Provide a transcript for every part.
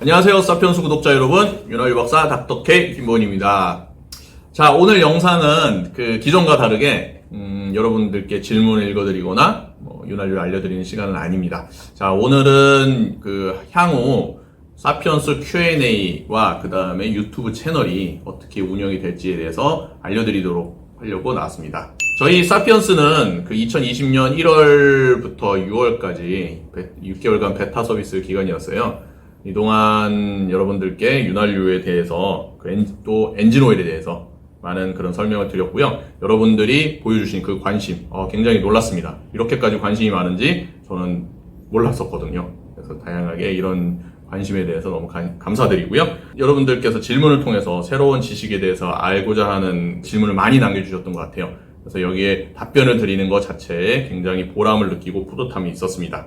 안녕하세요. 사피언스 구독자 여러분. 윤활유 박사 닥터케 김보은입니다. 자, 오늘 영상은 그 기존과 다르게, 음, 여러분들께 질문을 읽어드리거나, 뭐, 윤활유를 알려드리는 시간은 아닙니다. 자, 오늘은 그 향후 사피언스 Q&A와 그 다음에 유튜브 채널이 어떻게 운영이 될지에 대해서 알려드리도록 하려고 나왔습니다. 저희 사피언스는 그 2020년 1월부터 6월까지 6개월간 베타 서비스 기간이었어요. 이동안 여러분들께 윤활유에 대해서 그 엔, 또 엔진 오일에 대해서 많은 그런 설명을 드렸고요. 여러분들이 보여주신 그 관심 어, 굉장히 놀랐습니다. 이렇게까지 관심이 많은지 저는 몰랐었거든요. 그래서 다양하게 이런 관심에 대해서 너무 가- 감사드리고요. 여러분들께서 질문을 통해서 새로운 지식에 대해서 알고자 하는 질문을 많이 남겨주셨던 것 같아요. 그래서 여기에 답변을 드리는 것 자체에 굉장히 보람을 느끼고 뿌듯함이 있었습니다.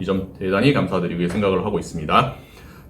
이 점 대단히 감사드리고 생각을 하고 있습니다.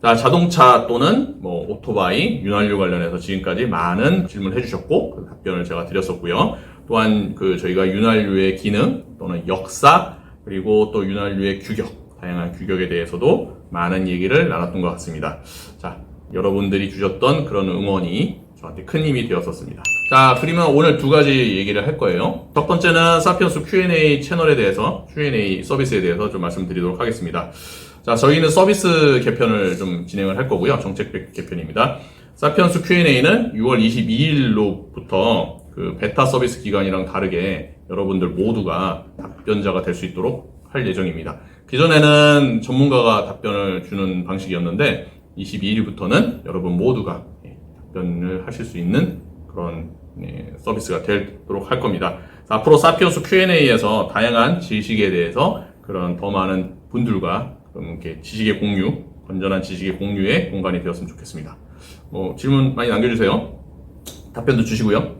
자, 자동차 또는 뭐 오토바이, 윤활유 관련해서 지금까지 많은 질문을 해주셨고 그 답변을 제가 드렸었고요. 또한 그 저희가 윤활유의 기능 또는 역사 그리고 또 윤활유의 규격, 다양한 규격에 대해서도 많은 얘기를 나눴던 것 같습니다. 자, 여러분들이 주셨던 그런 응원이 저한테 큰 힘이 되었었습니다. 자, 그러면 오늘 두 가지 얘기를 할 거예요. 첫 번째는 사피언스 Q&A 채널에 대해서, Q&A 서비스에 대해서 좀 말씀드리도록 하겠습니다. 자, 저희는 서비스 개편을 좀 진행을 할 거고요. 정책 개편입니다. 사피언스 Q&A는 6월 22일로부터 그 베타 서비스 기간이랑 다르게 여러분들 모두가 답변자가 될 수 있도록 할 예정입니다. 기존에는 전문가가 답변을 주는 방식이었는데 22일부터는 여러분 모두가 예, 답변을 하실 수 있는 그런 예, 서비스가 되도록 할 겁니다. 앞으로 사피언스 Q&A에서 다양한 지식에 대해서 그런 더 많은 분들과 이렇게 지식의 공유, 건전한 지식의 공유의 공간이 되었으면 좋겠습니다. 뭐 질문 많이 남겨주세요. 답변도 주시고요.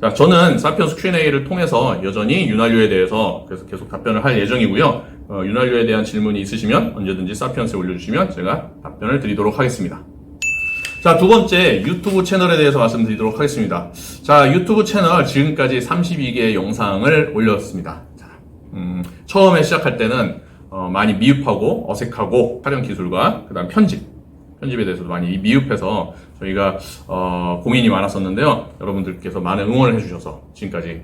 자, 저는 사피언스 Q&A를 통해서 여전히 윤활유에 대해서 그래서 계속 답변을 할 예정이고요. 어, 윤활유에 대한 질문이 있으시면 언제든지 사피언스에 올려주시면 제가 답변을 드리도록 하겠습니다. 자, 두 번째 유튜브 채널에 대해서 말씀드리도록 하겠습니다. 자, 유튜브 채널 지금까지 32개의 영상을 올렸습니다. 자, 음, 처음에 시작할 때는 어, 많이 미흡하고 어색하고 촬영 기술과 그다음 편집 편집에 대해서도 많이 미흡해서 저희가 어, 고민이 많았었는데요. 여러분들께서 많은 응원을 해주셔서 지금까지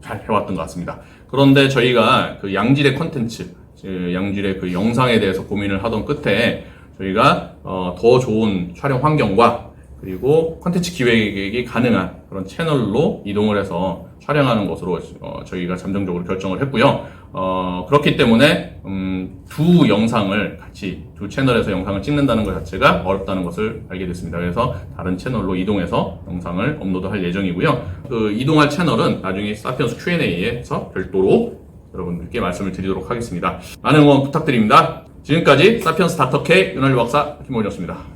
잘 해왔던 것 같습니다. 그런데 저희가 그 양질의 컨텐츠, 그 양질의 그 영상에 대해서 고민을 하던 끝에 저희가 어, 더 좋은 촬영 환경과 그리고 컨텐츠 기획이 가능한 그런 채널로 이동을 해서 촬영하는 것으로 어, 저희가 잠정적으로 결정을 했고요. 어, 그렇기 때문에 음, 두 영상을 같이 두 채널에서 영상을 찍는다는 것 자체가 어렵다는 것을 알게 됐습니다. 그래서 다른 채널로 이동해서 영상을 업로드할 예정이고요. 그 이동할 채널은 나중에 사피언스 Q&A에서 별도로 여러분들께 말씀을 드리도록 하겠습니다. 많은 응원 부탁드립니다. 지금까지 사피언스 닥터 K 윤활유 박사 김원이었습니다.